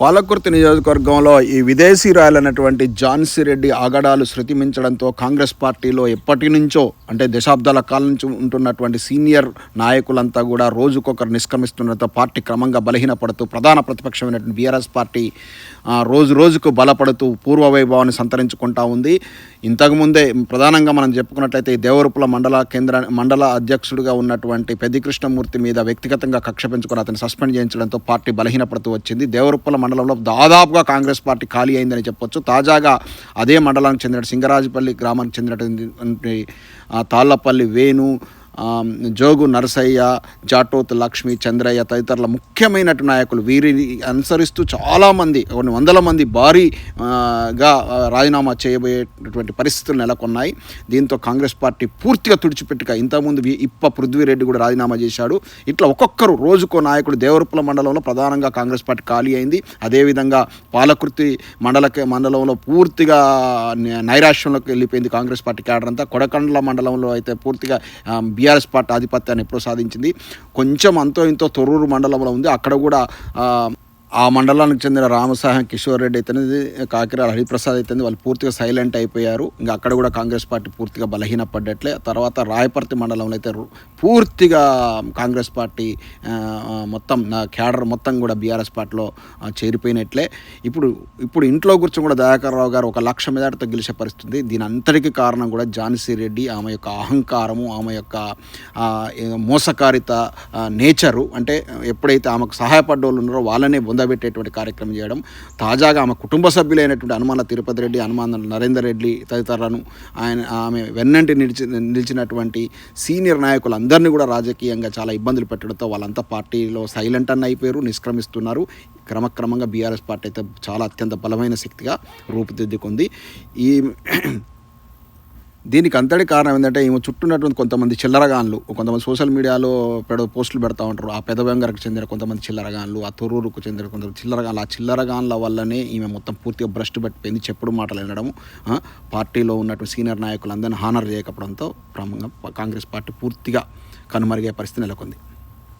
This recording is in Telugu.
పాలకుర్తి నియోజకవర్గంలో ఈ విదేశీ విదేశీరాయలైనటువంటి ఝాన్సీ రెడ్డి ఆగడాలు శృతిమించడంతో కాంగ్రెస్ పార్టీలో ఎప్పటి నుంచో అంటే దశాబ్దాల కాలం నుంచి ఉంటున్నటువంటి సీనియర్ నాయకులంతా కూడా రోజుకొకరు నిష్క్రమిస్తుండటంతో పార్టీ క్రమంగా బలహీనపడుతూ ప్రధాన ప్రతిపక్షమైనటువంటి బీఆర్ఎస్ పార్టీ రోజు రోజుకు బలపడుతూ పూర్వ వైభవాన్ని సంతరించుకుంటా ఉంది. ఇంతకుముందే ప్రధానంగా మనం చెప్పుకున్నట్లయితే దేవరపుల మండల కేంద్ర మండల అధ్యక్షుడిగా ఉన్నటువంటి పెద్ది కృష్ణమూర్తి మీద వ్యక్తిగతంగా కక్ష పెంచుకొని అతను సస్పెండ్ చేయించడంతో పార్టీ బలహీనపడుతూ వచ్చింది. దేవరపుల మండలంలో దాదాపుగా కాంగ్రెస్ పార్టీ ఖాళీ అయిందని చెప్పొచ్చు. తాజాగా అదే మండలానికి చెందిన సింగరాజపల్లి గ్రామానికి చెందినటువంటి తాళ్ళపల్లి వేణు జోగు నరసయ్య జాటోత్ లక్ష్మి చంద్రయ్య తదితరుల ముఖ్యమైనటు నాయకులు. వీరిని అనుసరిస్తూ చాలామంది కొన్ని వందల మంది భారీగా రాజీనామా చేయబోయేటటువంటి పరిస్థితులు నెలకొన్నాయి. దీంతో కాంగ్రెస్ పార్టీ పూర్తిగా తుడిచిపెట్టుక ఇంతకుముందు వి- ఇప్ప పృథ్వీరెడ్డి కూడా రాజీనామా చేశాడు. ఇట్లా ఒక్కొక్కరు రోజుకో నాయకుడు దేవరపుల మండలంలో ప్రధానంగా కాంగ్రెస్ పార్టీ ఖాళీ అయింది. అదేవిధంగా పాలకృతి మండల మండలంలో పూర్తిగా నైరాశ్యంలోకి వెళ్ళిపోయింది కాంగ్రెస్ పార్టీ క్యాడర్ అంతా. కొడకండ్ల మండలంలో అయితే పూర్తిగా బీఆర్ఎస్ పార్టీ ఆధిపత్యాన్ని ఎప్పుడో సాధించింది. కొంచెం అంతో ఇంతో తొర్రూరు మండలంలో ఉంది. అక్కడ కూడా ఆ, మండలానికి చెందిన రామసాహం కిషోర్ రెడ్డి అయితేనేది కాకిరాల హరిప్రసాద్ అయితేనేది వాళ్ళు పూర్తిగా సైలెంట్ అయిపోయారు. ఇంకా అక్కడ కూడా కాంగ్రెస్ పార్టీ పూర్తిగా బలహీనపడ్డట్లే. తర్వాత రాయపర్తి మండలంలో అయితే పూర్తిగా కాంగ్రెస్ పార్టీ మొత్తం నా క్యాడర్ మొత్తం కూడా బీఆర్ఎస్ పార్టీలో చేరిపోయినట్లే. ఇప్పుడు ఇప్పుడు ఇంట్లో కూర్చొని కూడా దయాకర్ రావు గారు ఒక లక్ష మెజార్టీతో గెలిచే పరిస్థితి దీని అంతటికీ కారణం కూడా ఝాన్సీ రెడ్డి. ఆమె యొక్క అహంకారము ఆమె యొక్క మోసకారిత నేచరు. అంటే ఎప్పుడైతే ఆమెకు సహాయపడ్డ వాళ్ళు ఉన్నారో వాళ్ళనే బొందబెట్టేటువంటి కార్యక్రమం చేయడం తాజాగా ఆమె కుటుంబ సభ్యులైనటువంటి హనుమాన తిరుపతి రెడ్డి హనుమాన నరేందర్ రెడ్డి తదితరులను ఆయన ఆమె వెన్నంటి నిలిచి నిలిచినటువంటి సీనియర్ నాయకులందరినీ కూడా రాజకీయంగా చాలా ఇబ్బందులు పెట్టడంతో వాళ్ళంతా పార్టీలో సైలెంట్ అని అయిపోయారు నిష్క్రమిస్తున్నారు. క్రమక్రమంగా బీఆర్ఎస్ పార్టీ అయితే చాలా అత్యంత బలమైన శక్తిగా రూపుదిద్దుకుంది. ఈ దీనికి అంతటి కారణం ఏంటంటే ఈమె చుట్టూ ఉన్నటువంటి కొంతమంది చిల్లరగాన్లు కొంతమంది సోషల్ మీడియాలో పెడ పోస్టులు పెడతా ఉంటారు. ఆ పెదవ్యంగారికి చెందిన కొంతమంది చిల్లరగాన్లు ఆ తొర్రూరుకు చెందిన కొంతమంది చిల్లరగాన్లు ఆ చిల్లరగాన్ల వల్లనే ఈమె మొత్తం పూర్తిగా బ్రష్ పట్టిపోయింది చెప్పుడు మాటలు వినడం. పార్టీలో ఉన్నటువంటి సీనియర్ నాయకులందరినీ హానర్ చేయకపోవడంతో క్రమంగా కాంగ్రెస్ పార్టీ పూర్తిగా కనుమరుగే పరిస్థితి నెలకొంది.